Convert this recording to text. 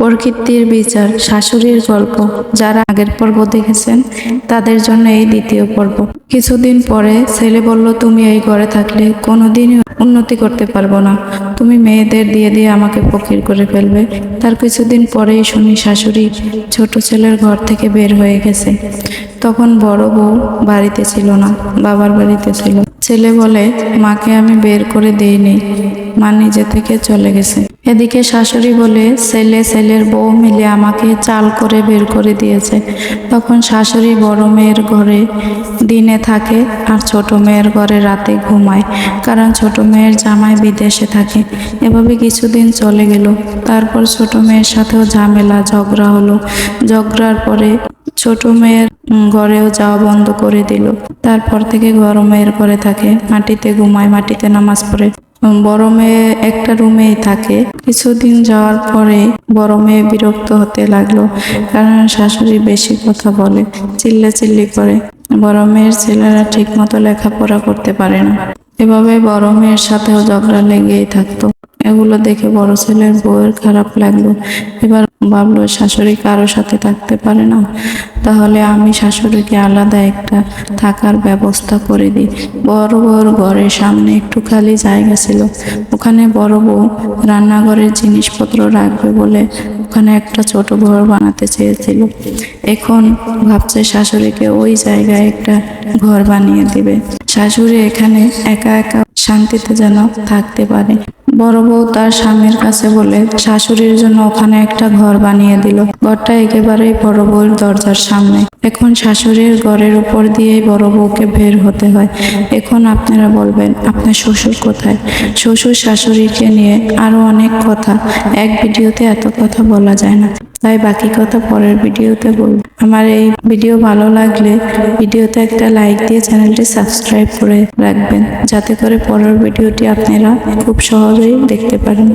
প্রকৃতির বিচার, শাশুড়ির গল্প, যারা আগের পর্ব দেখেছেন, তাদের জন্য এই দ্বিতীয় পর্ব। কিছুদিন পরে ছেলে বলল, তুমি এই ঘরে থাকলে কোনোদিনই উন্নতি করতে পারব না। তুমি মেয়েদের দিয়ে দিয়ে আমাকে ফকির করে ফেলবে। তার কিছুদিন পরেই শুনি শাশুড়ি ছোট ছেলের ঘর থেকে বের হয়ে গেছে। তখন বড় বউ বাড়িতে ছিল না, বাবার বাড়িতে ছিল। ছেলে বলে, মাকে আমি বের করে দেইনি। মা নিজে থেকে চলে গেছে। এদিকে শাশুড়ি বলে, ছেলে, ছেলের বউ মিলে আমাকে চাল করে বের করে দিয়েছে। তখন শাশুড়ি বড় মেয়ের ঘরে দিনে থাকে আর ছোট মেয়ের ঘরে রাতে ঘুমায়, কারণ ছোট মেয়ের জামাই বিদেশে থাকে। এভাবে কিছুদিন চলে গেল। তারপর ছোট মেয়ের সাথেও ঝামেলা, ঝগড়া হলো। ঝগড়ার পরে ছোট মেয়ের ঘরেও যাওয়া বন্ধ করে দিল। তারপর থেকে মেয়ের ঘরে থাকে, মাটিতে ঘুমায়, মাটিতে নামাজ পড়ে। বড় মেয়ে একটা রুমেই থাকে। কিছুদিন যাওয়ার পরে বড় মেয়ে বিরক্ত হতে লাগল, কারণ শাশুড়ি বেশি কথা বলে চিল্লা চিল্লি করে। বড় মেয়ের ছেলেরা ঠিক মতো লেখাপড়া করতে পারে না। এভাবে বড় মেয়ের সাথেও ঝগড়া লেগেই থাকতো। এগুলো দেখে বড় ছেলের বউয়ের খারাপ লাগল। এবার ভাবলো, শাশুড়ি কারও সাথে থাকতে পারে না। তাহলে আমি শাশুড়িকে আলাদা একটা থাকার ব্যবস্থা করে দিই। বড় বড় ঘরের সামনে একটু খালি জায়গা ছিল। ওখানে বড় বউ রান্নাঘরের জিনিসপত্র রাখবে বলে ওখানে একটা ছোট ঘর বানাতে চেয়েছিল। এখন ভাবছে শাশুড়িকে ওই জায়গায় একটা ঘর বানিয়ে দিবে। শাশুড়ি এখানে একা একা শান্তিতে যেন থাকতে পারে। বড় বউ তার স্বামীর কাছে বলে, শাশুড়ির জন্য ওখানে একটা ঘর বানিয়ে দিল। ঘরটা একেবারেই বড় বউর দরজার সামনে। এখন শাশুড়ির ঘরের উপর দিয়েই বড় বউকে বের হতে হয়। এখন আপনারা বলবেন, আপনার শ্বশুর কোথায়? শ্বশুর শাশুড়িকে নিয়ে আরও অনেক কথা। এক ভিডিওতে এত কথা বলা যায় না। তাই বাকি কথা পরের ভিডিওতে বলব। আমার এই ভিডিও ভালো লাগলে ভিডিওতে একটা লাইক দিয়ে চ্যানেলটি সাবস্ক্রাইব করে রাখবেন। যাতে করে পরের ভিডিওটি আপনারা খুব সহজেই দেখতে পারেন।